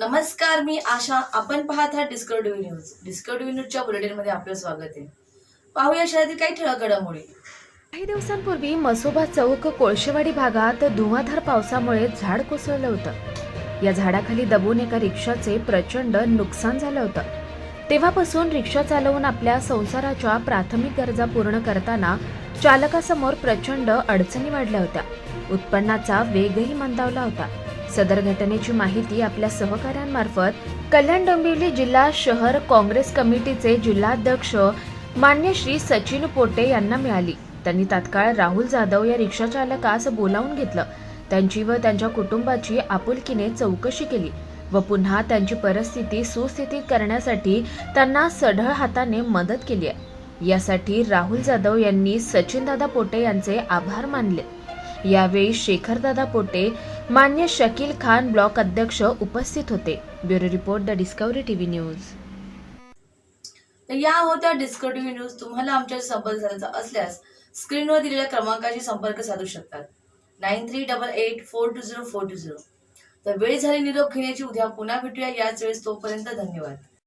नमस्कार मी आशा. आपण पाहत आहात डिस्कवरी न्यूज डिस्कवरी न्यूजच्या बुलेटिनमध्ये आपलं स्वागत आहे. पाहूया शहरातील काही ठळक घडामोडी काही दिवसांपूर्वी मसोबा चौक कोळशेवाडी भागात धुवाधार पावसामुळे झाड कोसळलं होतं. या झाडाखाली दबून एका रिक्षाचे प्रचंड नुकसान झालं होतं. तेव्हापासून रिक्षा चालवून आपल्या संसाराच्या प्राथमिक गरजा पूर्ण करताना चालकासमोर प्रचंड अडचणी वाढल्या होत्या. उत्पन्नाचा वेगही मंदावला होता. सदर घटनेची माहिती आपल्या सहकाऱ्यांमार्फत. कल्याण डोंबिवली जिल्हा शहर काँग्रेस कमिटीचे जिल्हाध्यक्ष मान्य श्री सचिन पोटे यांना मिळाली. त्यांनी तात्काळ राहुल जाधव या रिक्षाचालकास बोलावून घेतलं. त्यांची व त्यांच्या कुटुंबाची आपुलकीने चौकशी केली व पुन्हा त्यांची परिस्थिती सुस्थितीत करण्यासाठी त्यांना सढळ हाताने मदत केली आहे. यासाठी राहुल जाधव यांनी सचिनदादा पोटे यांचे आभार मानले. यावेळी शेखरदादा पोटे मान्य शकील खान ब्लॉक अध्यक्ष उपस्थित होते. Bureau report the Discovery TV news. तर या होत्या डिस्कवरी न्यूज तुम्हाला आमच्याशी संपर्क साधायचा असल्यास स्क्रीनवर दिलेल्या क्रमांकाशी संपर्क साधू शकतात. Nine three double eight four two zero four two zero. तर वेळ झाली निरोप घेण्याची उद्या पुन्हा भेटूया. याच वेळेस तोपर्यंत धन्यवाद.